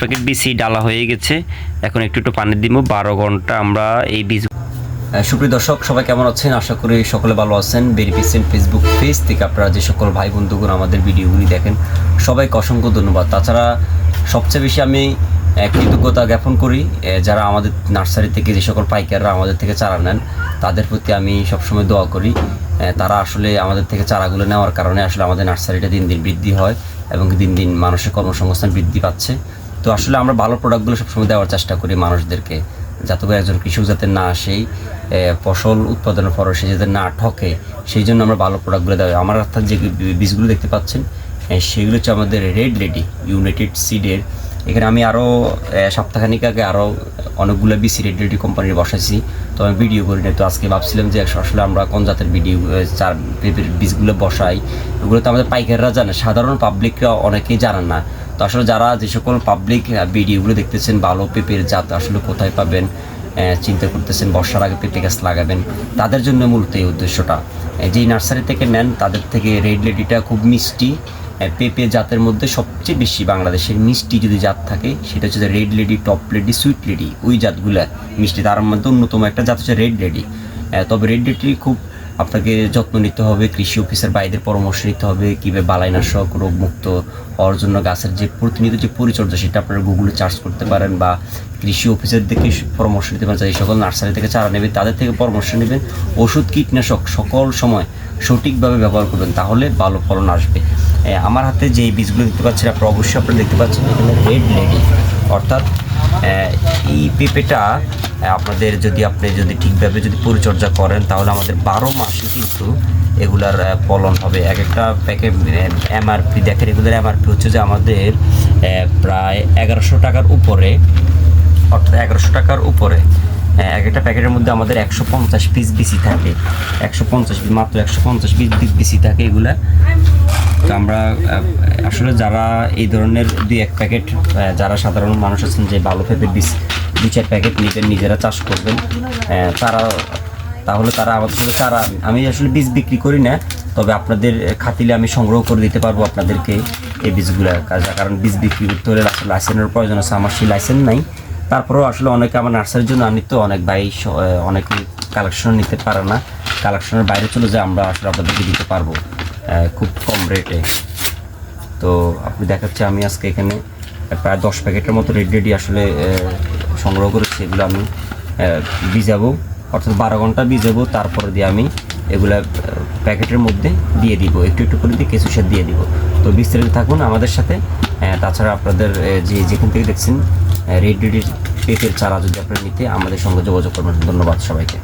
Packet BC ডালা হয়ে গেছে। এখন একটু একটু পানি দিব, বারো ঘণ্টা আমরা এই বীজ সুপ্রিয় দর্শক, সবাই কেমন আছেন? আশা করি সকলে ভালো আছেন। বেরিফিসেন্ট ফেসবুক পেজ থেকে আপনারা যে সকল ভাই বন্ধুগুলো আমাদের ভিডিওগুলি দেখেন, সবাইকে অসংখ্য ধন্যবাদ। তাছাড়া সবচেয়ে বেশি আমি কৃতজ্ঞতা জ্ঞাপন করি যারা আমাদের নার্সারি থেকে যে সকল পাইকাররা আমাদের থেকে চারা নেন, তাদের প্রতি আমি সবসময় দোয়া করি। তারা আসলে আমাদের থেকে চারাগুলো নেওয়ার কারণে আসলে আমাদের নার্সারিটা দিন দিন বৃদ্ধি হয় এবং দিন দিন মানুষের কর্মসংস্থান বৃদ্ধি পাচ্ছে। তো আসলে আমরা ভালো প্রোডাক্টগুলো সবসময় দেওয়ার চেষ্টা করি মানুষদেরকে, যাতে করে একজন কৃষক যাতে না সেই ফসল উৎপাদনের পর সে যাতে না ঠকে, সেই জন্য আমরা ভালো প্রোডাক্টগুলো দেওয়া হয়। আমার অর্থাৎ যে বীজগুলো দেখতে পাচ্ছেন সেগুলো হচ্ছে আমাদের রেড লেডি ইউনাইটেড সিডের এখানে আমি আরও সপ্তাহখানিক আগে আরও অনেকগুলো বিসি রেড লেডি কোম্পানির বসাইছি, তো আমি ভিডিও করি না তো আজকে ভাবছিলাম যে আসলে আমরা কোন জাতের ভিডিও চার বীজগুলো বসাই, ওগুলো তো আমাদের পাইকাররা জানে, সাধারণ পাবলিকরা অনেকেই জানেন না। তো আসলে যারা যে সকল পাবলিক ভিডিওগুলো দেখতেছেন ভালো পেঁপের জাত আসলে কোথায় পাবেন চিন্তা করতেছেন, বর্ষার আগে পেঁপে গাছ লাগাবেন, তাদের জন্য মূলত এই উদ্দেশ্যটা। যেই নার্সারি থেকে নেন, তাদের থেকে রেড লেডিটা খুব মিষ্টি। পেঁপে জাতের মধ্যে সবচেয়ে বেশি বাংলাদেশের মিষ্টি যদি জাত থাকে, সেটা হচ্ছে red lady top lady sweet lady ওই জাতগুলা মিষ্টি। তার মধ্যে অন্যতম একটা জাত হচ্ছে রেড লেডি তবে রেড লেডি খুব আপনাকে যত্ন নিতে হবে, কৃষি অফিসের বাইরের পরামর্শ নিতে হবে, কীভাবে বালাইনাশক, রোগমুক্ত হওয়ার জন্য গাছের যে প্রতিনিয়ত যে পরিচর্যা সেটা আপনারা গুগলে চার্জ করতে পারেন বা কৃষি অফিসের থেকে পরামর্শ নিতে পারেন। এই সকল নার্সারি থেকে চারা নেবেন তাদের থেকে পরামর্শ নেবেন। ওষুধ, কীটনাশক সকল সময় সঠিকভাবে ব্যবহার করবেন, তাহলে ভালো ফলন আসবে। আমার হাতে যে বীজগুলো দেখতে পাচ্ছেন, আপনারা অবশ্যই আপনারা দেখতে পাচ্ছেন, এখানে রেড লেডি অর্থাৎ এই পেঁপেটা আপনাদের যদি আপনি যদি ঠিকভাবে যদি পরিচর্যা করেন, তাহলে আমাদের বারো মাসে কিন্তু এগুলার ফলন হবে। এক একটা প্যাকেট এমআরপি দেখেন এগুলোর এমআরপি হচ্ছে যে আমাদের প্রায় এগারোশো টাকার উপরে, অর্থাৎ এগারোশো টাকার উপরে। এক একটা প্যাকেটের মধ্যে আমাদের একশো পঞ্চাশ পিস বিসি থাকে। একশো পঞ্চাশ, মাত্র একশো পঞ্চাশ পিস বিসি থাকে এগুলা। তো আমরা আসলে যারা এই ধরনের দুই এক প্যাকেট যারা সাধারণ মানুষ আছেন যে ভালো পেঁপের বীজ দুই চার প্যাকেট নিজের নিজেরা চাষ করবেন তারা, তাহলে তারা আমাদের সাথে চারা, আমি আসলে বীজ বিক্রি করি না, তবে আপনাদের খাতিলে আমি সংগ্রহ করে দিতে পারব আপনাদেরকে এই বীজগুলো কারণ বীজ বিক্রি করতে হলে লাইসেন্সের প্রয়োজন আছে, আমার সেই লাইসেন্স নাই। তারপরেও আসলে অনেকে আমার নার্সারির জন্য আনি তো অনেক ভাই অনেকে কালেকশন নিতে পারে না কালেকশনের বাইরে চলে যায়, আমরা আসলে আপনাদেরকে দিতে পারব। খুব কম রেটে তো আপনি দেখাচ্ছে, আমি আজকে এখানে প্রায় দশ প্যাকেটের মতো রেড রেডি আসলে সংগ্রহ করেছি। এগুলো আমি ভিজাবো, অর্থাৎ বারো ঘণ্টা ভিজাবো, তারপরে দিয়ে আমি এগুলা প্যাকেটের মধ্যে দিয়ে দিব। একটু একটু করে দিয়ে কেঁচু সার দিয়ে দিব। তো বিস্তারিত থাকুন আমাদের সাথে। তাছাড়া আপনাদের যে যেখান থেকে দেখছেন রেড রেডির পেটের চারা যদি আপনারা নিতে আমাদের সঙ্গে যোগাযোগ করবেন। ধন্যবাদ সবাইকে।